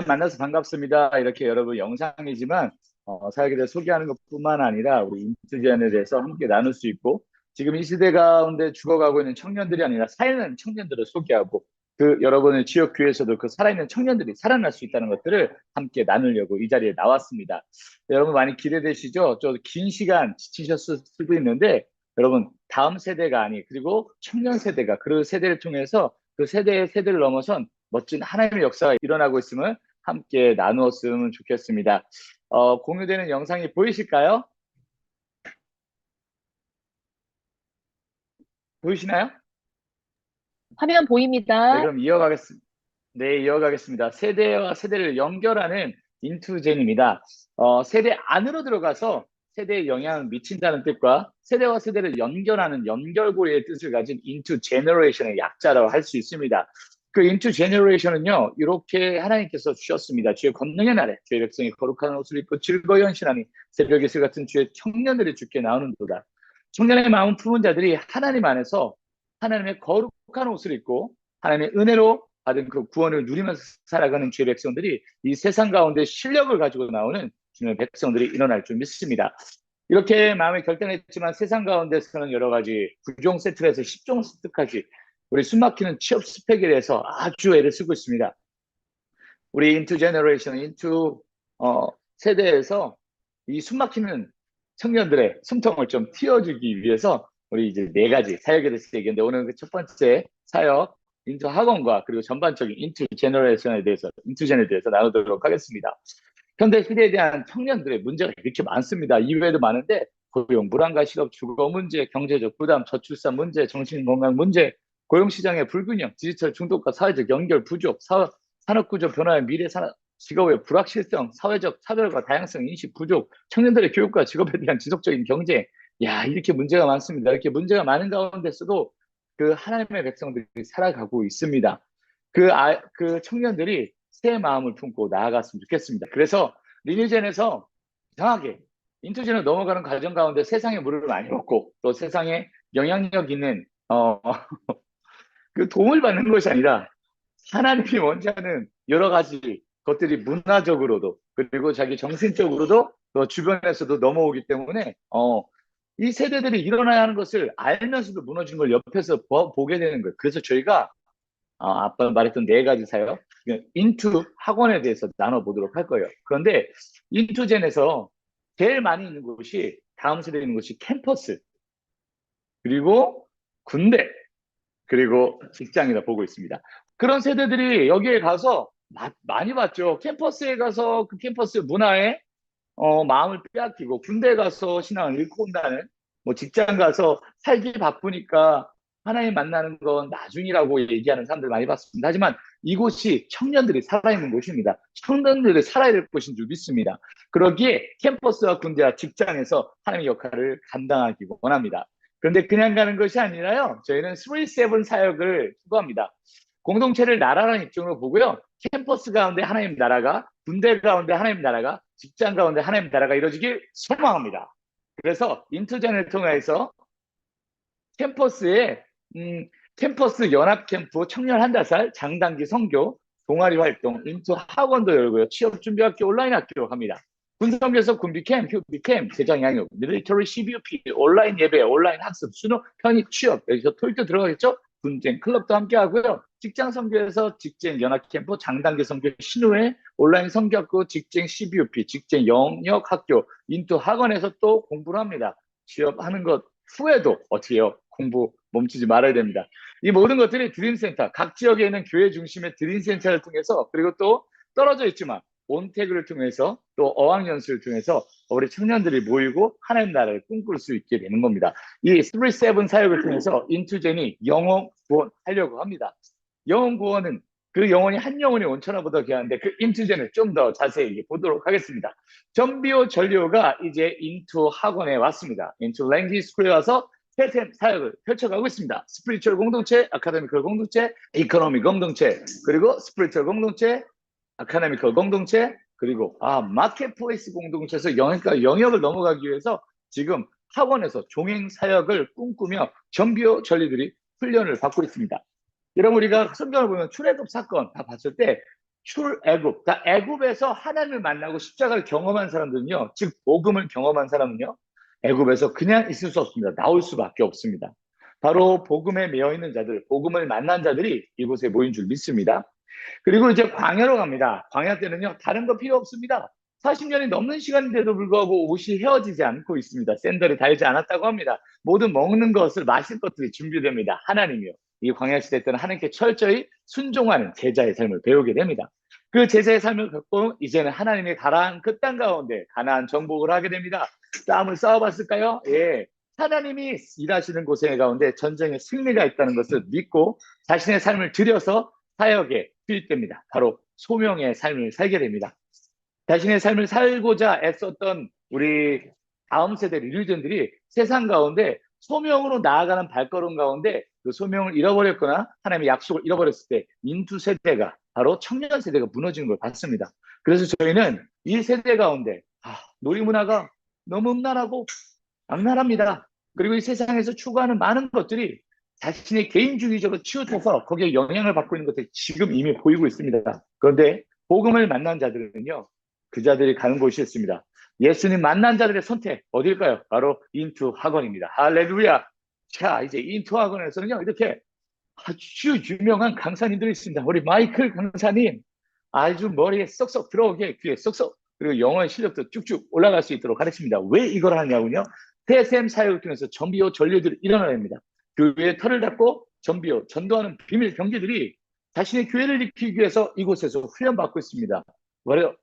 만나서 반갑습니다. 이렇게 여러분 영상이지만 어, 사역에 대해 소개하는 것뿐만 아니라 우리 인투젠에 대해서 함께 나눌 수 있고 지금 이 시대 가운데 죽어가고 있는 청년들이 아니라 살아있는 청년들을 소개하고 그 여러분의 지역 교회에서도 그 살아있는 청년들이 살아날 수 있다는 것들을 함께 나누려고 이 자리에 나왔습니다. 여러분 많이 기대되시죠? 좀긴 시간 지치셨을 수도 있는데 여러분 다음 세대가 아니 그리고 청년 세대가 그 세대를 통해서 그 세대의 세대를 넘어선 멋진 하나님의 역사가 일어나고 있음을 함께 나누었으면 좋겠습니다. 어, 공유되는 영상이 보이실까요? 보이시나요? 화면 네, 보입니다. 그럼 이어가겠습니다. 네, 이어가겠습니다. 세대와 세대를 연결하는 인투젠입니다. 어, 세대 안으로 들어가서 세대에 영향을 미친다는 뜻과 세대와 세대를 연결하는 연결고리의 뜻을 가진 인투 제너레이션의 약자라고 할 수 있습니다. 그 인투 제너레이션은요, 이렇게 하나님께서 주셨습니다. 주의 권능의 날에 주의 백성이 거룩한 옷을 입고 즐거이 헌신하니 새벽 이슬 같은 주의 청년들이 주께 나오는도다. 청년의 마음 품은 자들이 하나님 안에서 하나님의 거룩한 옷을 입고 하나님의 은혜로 받은 그 구원을 누리면서 살아가는 주의 백성들이 이 세상 가운데 실력을 가지고 나오는 주님의 백성들이 일어날 줄 믿습니다. 이렇게 마음이 결단했지만 세상 가운데서는 여러 가지 9종 세트에서 10종 세트까지 우리 숨막히는 취업 스펙에 대해서 아주 애를 쓰고 있습니다. 우리 인투 제너레이션, 인투 어, 세대에서 이 숨막히는 청년들의 숨통을 좀 틔워주기 위해서 우리 이제 네 가지 사역에 대해서 얘기했는데 오늘 그 첫 번째 사역 인투 학원과 그리고 전반적인 인투 제너레이션에 대해서 인투젠에 대해서 나누도록 하겠습니다. 현대 시대에 대한 청년들의 문제가 이렇게 많습니다. 이외에도 많은데 고용, 불안과 실업, 주거 문제, 경제적 부담, 저출산 문제, 정신건강 문제, 고용시장의 불균형, 디지털 중독과 사회적 연결 부족, 사, 산업구조 변화의 미래 산업, 직업의 불확실성, 사회적 차별과 다양성 인식 부족, 청년들의 교육과 직업에 대한 지속적인 경쟁, 야 이렇게 문제가 많습니다. 이렇게 문제가 많은 가운데서도 그 하나님의 백성들이 살아가고 있습니다. 그, 아, 그 청년들이 새 마음을 품고 나아갔으면 좋겠습니다. 그래서 리뉴젠에서 이상하게 인투젠을 넘어가는 과정 가운데 세상의 물을 많이 먹고 또 세상에 영향력 있는 어, 그 도움을 받는 것이 아니라 하나님이 원하는 여러 가지 것들이 문화적으로도 그리고 자기 정신적으로도 또 주변에서도 넘어오기 때문에 어, 이 세대들이 일어나야 하는 것을 알면서도 무너진 걸 옆에서 보, 게 되는 거예요. 그래서 저희가 어, 아까 말했던 네 가지 사역 인투 학원에 대해서 나눠보도록 할 거예요. 그런데 인투젠에서 제일 많이 있는 곳이 다음 세대에 있는 곳이 캠퍼스 그리고 군대 그리고 직장이다 보고 있습니다. 그런 세대들이 여기에 가서 마, 많이 봤죠. 캠퍼스에 가서 그 캠퍼스 문화에 어, 마음을 빼앗기고 군대 가서 신앙을 잃고 온다는 뭐 직장 가서 살기 바쁘니까 하나님 만나는 건 나중이라고 얘기하는 사람들 많이 봤습니다. 하지만 이곳이 청년들이 살아있는 곳입니다. 청년들이 살아야 될 곳인 줄 믿습니다. 그러기에 캠퍼스와 군대와 직장에서 하나님의 역할을 감당하기 원합니다. 그런데 그냥 가는 것이 아니라요. 저희는 3-7 사역을 추구합니다. 공동체를 나라라는 입장으로 보고요. 캠퍼스 가운데 하나님 나라가, 군대 가운데 하나님 나라가, 직장 가운데 하나님 나라가 이루어지길 소망합니다. 그래서 인투전을 통해서 캠퍼스에 음, 캠퍼스 연합 캠프 청년 한다살 장단기 선교 동아리 활동 인투 학원도 열고요. 취업 준비 학교 온라인 학교 합니다. 군성교섭 군비캠, 휴비캠, 재정 양육, 밀리터리 CBUP, 온라인 예배, 온라인 학습, 수능, 편입, 취업 여기서 토익도 들어가겠죠? 분쟁 클럽도 함께 하고요. 직장 선교에서 직쟁 연합 캠프, 장단기 선교 신우회, 온라인 선교학교, 직쟁 CBUP, 직쟁 영역 학교, 인투 학원에서 또 공부를 합니다. 취업하는 것 후에도 어떻게 해요? 공부 멈추지 말아야 됩니다. 이 모든 것들이 드림센터, 각 지역에 있는 교회 중심의 드림센터를 통해서 그리고 또 떨어져 있지만 온태그를 통해서 또 어학연수를 통해서 우리 청년들이 모이고 하나님 나라를 꿈꿀 수 있게 되는 겁니다. 이 3-7 사역을 통해서 인투젠이 영혼 구원하려고 합니다. 영혼 구원은 그 영혼이 한 영혼이 온천하보다 귀한데 그 인투젠을 좀 더 자세히 보도록 하겠습니다. 전비오 전리오가 이제 인투 학원에 왔습니다. 인투 랭귀 스쿨에 와서 세템 사역을 펼쳐가고 있습니다. 스피리추얼 공동체, 아카데미컬 공동체, 이코노미 공동체, 그리고 스피리추얼 공동체, 아카데미컬 공동체, 그리고 아 마켓플레이스 공동체에서 영역과 영역을 넘어가기 위해서 지금 학원에서 종행 사역을 꿈꾸며 전비오 전리들이 훈련을 받고 있습니다. 여러분 우리가 성경을 보면 출애굽 사건 다 봤을 때 출애굽. 다 애굽에서 하나님을 만나고 십자가를 경험한 사람들은요. 즉 복음을 경험한 사람은요. 애굽에서 그냥 있을 수 없습니다. 나올 수밖에 없습니다. 바로 복음에 매여 있는 자들, 복음을 만난 자들이 이곳에 모인 줄 믿습니다. 그리고 이제 광야로 갑니다. 광야 때는요, 다른 거 필요 없습니다. 40년이 넘는 시간인데도 불구하고 옷이 헤어지지 않고 있습니다. 샌들이 달지 않았다고 합니다. 모든 먹는 것을 마실 것들이 준비됩니다. 하나님이요. 이 광야 시대 때는 하나님께 철저히 순종하는 제자의 삶을 배우게 됩니다. 그 제자의 삶을 겪고 이제는 하나님의 가라한 그 땅 가운데 가나안 정복을 하게 됩니다. 싸움을 싸워봤을까요? 예. 하나님이 일하시는 곳에 가운데 전쟁의 승리가 있다는 것을 믿고 자신의 삶을 들여서 사역에 투입됩니다. 바로 소명의 삶을 살게 됩니다. 자신의 삶을 살고자 애썼던 우리 다음 세대 리리전들이 세상 가운데 소명으로 나아가는 발걸음 가운데 그 소명을 잃어버렸거나 하나님의 약속을 잃어버렸을 때 인투 세대가 바로 청년 세대가 무너지는 걸 봤습니다. 그래서 저희는 이 세대 가운데 아, 놀이 문화가 너무 음란하고 악랄합니다. 그리고 이 세상에서 추구하는 많은 것들이 자신의 개인주의적으로 치우쳐서 거기에 영향을 받고 있는 것들이 지금 이미 보이고 있습니다. 그런데 복음을 만난 자들은요, 그 자들이 가는 곳이었습니다. 예수님 만난 자들의 선택 어딜까요? 바로 인투 학원입니다. 할렐루야. 자, 이제 인투 학원에서는요, 이렇게 아주 유명한 강사님들이 있습니다. 우리 마이클 강사님 아주 머리에 쏙쏙 들어오게 귀에 쏙쏙 그리고 영어의 실력도 쭉쭉 올라갈 수 있도록 가르칩니다. 왜 이걸 하냐고요? TSM 사역을 통해서 전비호 전류들이 일어나야 교회의 털을 닫고 전비호, 전도하는 비밀 경제들이 자신의 교회를 익히기 위해서 이곳에서 훈련받고 있습니다. 바로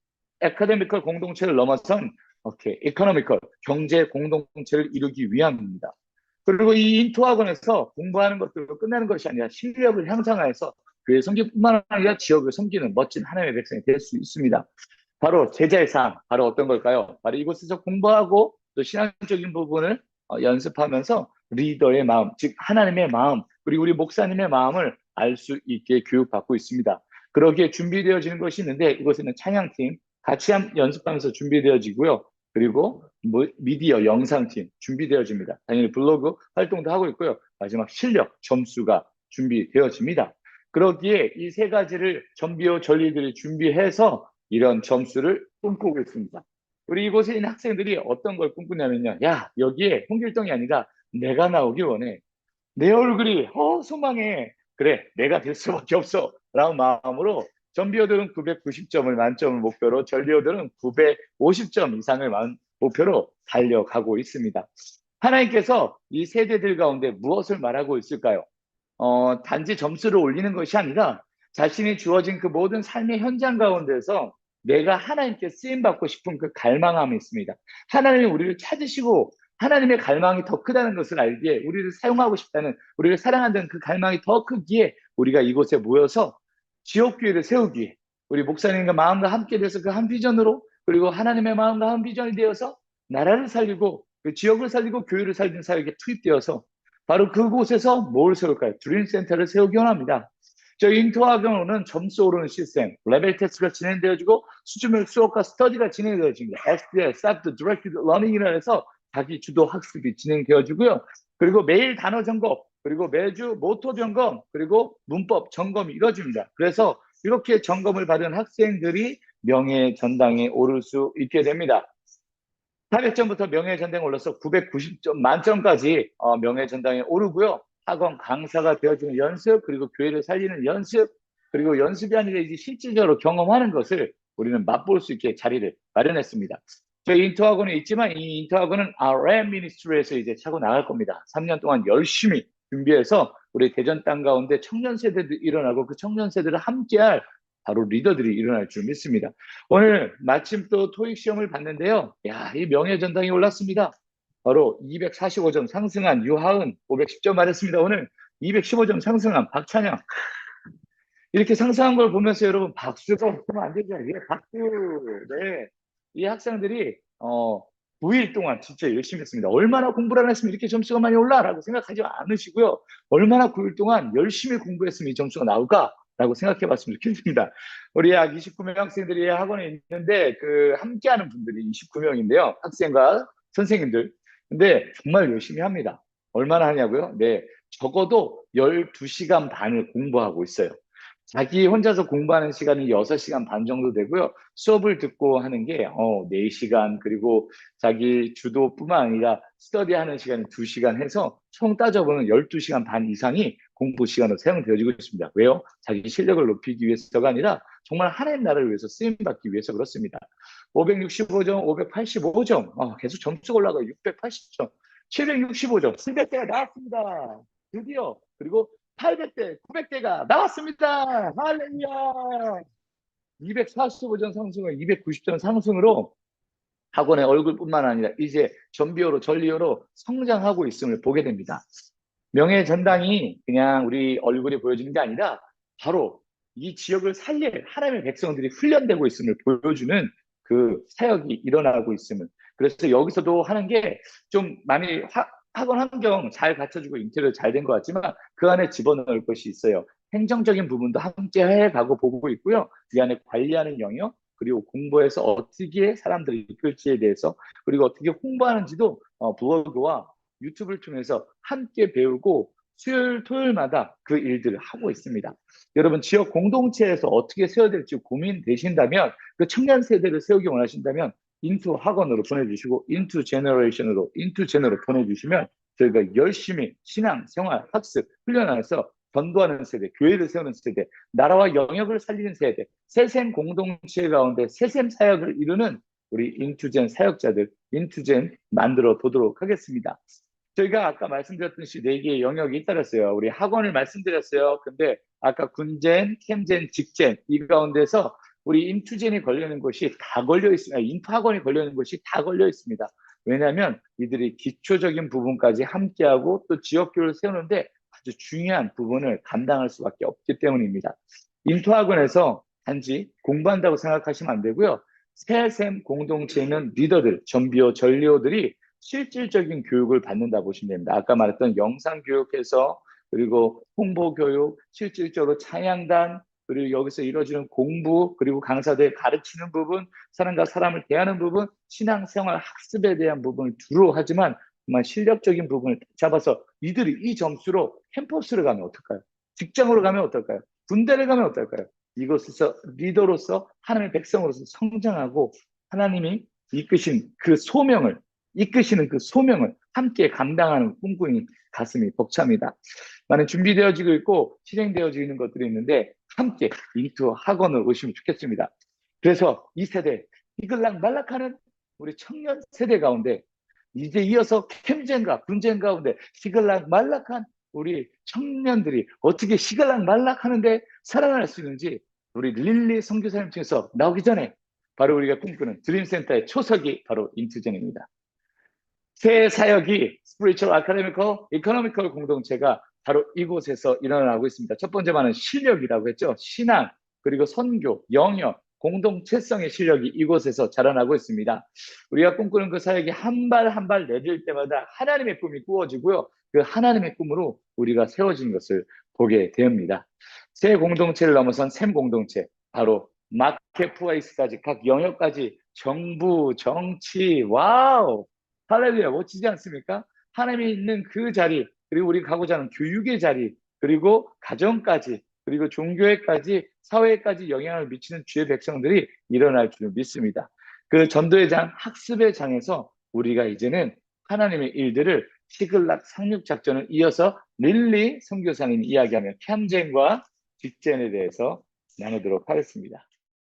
에카데미컬 공동체를 넘어선 오케이, 이코노미컬 경제 공동체를 이루기 위함입니다. 그리고 이 인투학원에서 공부하는 것들로 끝나는 것이 아니라 실력을 향상해서 교회 성기뿐만 아니라 지역을 섬기는 멋진 하나님의 백성이 될 수 있습니다. 바로 제자의 삶, 바로 어떤 걸까요? 바로 이곳에서 공부하고 또 신앙적인 부분을 어, 연습하면서 리더의 마음, 즉 하나님의 마음, 그리고 우리 목사님의 마음을 알 수 있게 교육받고 있습니다. 그러기에 준비되어지는 것이 있는데 이곳에는 찬양팀 같이 연습하면서 준비되어지고요. 그리고 뭐, 미디어 영상팀 준비되어집니다. 당연히 블로그 활동도 하고 있고요. 마지막 실력 점수가 준비되어집니다. 그러기에 이 세 가지를 전비호 전리들이 준비해서 이런 점수를 꿈꾸고 있습니다. 우리 이곳에 있는 학생들이 어떤 걸 꿈꾸냐면요. 야, 여기에 홍길동이 아니라 내가 나오기 원해. 내 얼굴이 어 소망해. 그래, 내가 될 수밖에 없어. 라는 마음으로 전비호들은 990점을 만점을 목표로 전리호들은 950점 이상을 목표로 달려가고 있습니다. 하나님께서 이 세대들 가운데 무엇을 말하고 있을까요? 어, 단지 점수를 올리는 것이 아니라 자신이 주어진 그 모든 삶의 현장 가운데서 내가 하나님께 쓰임 받고 싶은 그 갈망함이 있습니다. 하나님이 우리를 찾으시고 하나님의 갈망이 더 크다는 것을 알기에 우리를 사용하고 싶다는 우리를 사랑한다는 그 갈망이 더 크기에 우리가 이곳에 모여서 지옥교회를 세우기 우리 목사님과 마음과 함께 돼서 그 한 비전으로 그리고 하나님의 마음과 한 비전이 되어서 나라를 살리고 그 지역을 살리고 교회를 살리는 사역에 투입되어서 바로 그곳에서 뭘 세울까요? 드림 센터를 세우기 원합니다. 저희 인투학원은 점수 오르는 시스템, 레벨 테스트가 진행되어지고 수준별 수업과 스터디가 진행되어집니다. SDS, SAT, Directed Learning이라 해서 자기 주도 학습이 진행되어지고요. 그리고 매일 단어 점검, 그리고 매주 모토 점검, 그리고 문법 점검이 이루어집니다. 그래서 이렇게 점검을 받은 학생들이 명예 전당에 오를 수 있게 됩니다. 400점부터 명예 전당에 올라서 990점 만점까지 어, 명예 전당에 오르고요. 학원 강사가 되어주는 연습, 그리고 교회를 살리는 연습, 그리고 연습이 아니라 이제 실질적으로 경험하는 것을 우리는 맛볼 수 있게 자리를 마련했습니다. 인터학원에 있지만 이 인터학원은 RM 미니스트리에서 이제 차고 나갈 겁니다. 3년 동안 열심히 준비해서 우리 대전 땅 가운데 청년 세대도 일어나고 그 청년 세대를 함께할 바로 리더들이 일어날 줄 믿습니다. 오늘 마침 또 토익 시험을 봤는데요. 야, 이 명예 전당이 올랐습니다. 바로 245점 상승한 유하은 510점 말했습니다. 오늘 215점 상승한 박찬영 이렇게 상승한 걸 보면서 여러분 박수가 없으면 안 되죠. 예, 박수. 네. 이 학생들이 어 9일 동안 진짜 열심히 했습니다. 얼마나 공부를 안 했으면 이렇게 점수가 많이 올라라고 생각하지 않으시고요. 얼마나 9일 동안 열심히 공부했으면 이 점수가 나올까? 라고 생각해 봤으면 좋겠습니다. 우리 약 29명 학생들이 학원에 있는데 그 함께하는 분들이 29명인데요. 학생과 선생님들 근데 정말 열심히 합니다. 얼마나 하냐고요? 네. 적어도 12시간 반을 공부하고 있어요. 자기 혼자서 공부하는 시간이 6시간 반 정도 되고요. 수업을 듣고 하는 게 어, 4시간 그리고 자기 주도뿐만 아니라 스터디 하는 시간이 2시간 해서 총 따져보면 12시간 반 이상이 공부 시간으로 사용되어지고 있습니다. 왜요? 자기 실력을 높이기 위해서가 아니라 정말 하나님 나라를 위해서 쓰임받기 위해서 그렇습니다. 565점, 585점, 어, 계속 점수가 올라가요. 680점, 765점, 700대가 나왔습니다. 드디어 그리고 800대, 900대가 나왔습니다. 할렐루야! 245점 상승을 290점 상승으로 학원의 얼굴뿐만 아니라 이제 전비어로 전리어로 성장하고 있음을 보게 됩니다. 명예 전당이 그냥 우리 얼굴이 보여지는 게 아니라 바로 이 지역을 살릴 하나님의 백성들이 훈련되고 있음을 보여주는 그 사역이 일어나고 있음을 그래서 여기서도 하는 게 좀 많이 화, 학원 환경 잘 갖춰주고 인테리어 잘 된 것 같지만 그 안에 집어넣을 것이 있어요. 행정적인 부분도 함께 해가고 보고 있고요. 이 안에 관리하는 영역 그리고 공부해서 어떻게 사람들을 이끌지에 대해서 그리고 어떻게 홍보하는지도 어, 블로그와 유튜브를 통해서 함께 배우고 수요일 토요일마다 그 일들을 하고 있습니다. 여러분 지역 공동체에서 어떻게 세워야 될지 고민되신다면 그 청년 세대를 세우기 원하신다면 인투 학원으로 보내주시고 인투 제너레이션으로 인투 제너로 보내주시면 저희가 열심히 신앙, 생활, 학습, 훈련하면서 전도하는 세대, 교회를 세우는 세대, 나라와 영역을 살리는 세대, 세샘 공동체 가운데 세샘 사역을 이루는 우리 인투젠 사역자들, 인투젠 만들어 보도록 하겠습니다. 저희가 아까 말씀드렸듯이 네 개의 영역이 있다랬어요. 우리 학원을 말씀드렸어요. 근데 아까 군젠, 캠젠, 직젠 이 가운데서 우리 인투젠이 걸려있는 것이 다 걸려 있습니다. 인투 학원이 걸려있는 것이 다 걸려 있습니다. 왜냐하면 이들이 기초적인 부분까지 함께하고 또 지역교를 세우는데 아주 중요한 부분을 감당할 수밖에 없기 때문입니다. 인투 학원에서 단지 공부한다고 생각하시면 안 되고요. 새샘 공동체에 있는 리더들, 전비호, 전리호들이 실질적인 교육을 받는다 보시면 됩니다. 아까 말했던 영상 교육에서 그리고 홍보 교육, 실질적으로 찬양단, 그리고 여기서 이루어지는 공부, 그리고 강사들 가르치는 부분, 사람과 사람을 대하는 부분, 신앙생활 학습에 대한 부분을 주로 하지만 정말 실력적인 부분을 잡아서 이들이 이 점수로 캠퍼스를 가면 어떨까요? 직장으로 가면 어떨까요? 군대를 가면 어떨까요? 이곳에서 리더로서 하나님의 백성으로서 성장하고 하나님이 이끄신 그 소명을 이끄시는 그 소명을 함께 감당하는 꿈꾸는 가슴이 벅찹니다. 많은 준비되어지고 있고 실행되어지고 있는 것들이 있는데 함께 인투 학원을 오시면 좋겠습니다. 그래서 이 세대 이글락 말락하는 우리 청년 세대 가운데 이제 이어서 캠젠과 군젠 가운데 시글락 말락한 우리 청년들이 어떻게 시글락 말락하는데 살아날 수 있는지 우리 릴리 선교사님 중에서 나오기 전에 바로 우리가 꿈꾸는 드림센터의 초석이 바로 인투젠입니다. 새 사역이 스프리처 아카데미컬 이코노미컬 공동체가 바로 이곳에서 일어나고 있습니다. 첫 번째 말은 실력이라고 했죠. 신앙, 그리고 선교, 영역, 공동체성의 실력이 이곳에서 자라나고 있습니다. 우리가 꿈꾸는 그 사역이 한 발 한 발 내릴 때마다 하나님의 꿈이 꾸어지고요. 그 하나님의 꿈으로 우리가 세워진 것을 보게 됩니다. 새 공동체를 넘어선 샘 공동체, 바로 마켓플레이스까지 각 영역까지 정부, 정치, 와우! 할렐루야, 멋지지 않습니까? 하나님이 있는 그 자리, 그리고 우리 가고자 하는 교육의 자리, 그리고 가정까지, 그리고 종교에까지, 사회에까지 영향을 미치는 주의 백성들이 일어날 줄 믿습니다. 그 전도의 장, 학습의 장에서 우리가 이제는 하나님의 일들을 시글락 상륙 작전을 이어서 릴리 선교사님 이야기하며 캠젠과 직젠에 대해서 나누도록 하겠습니다.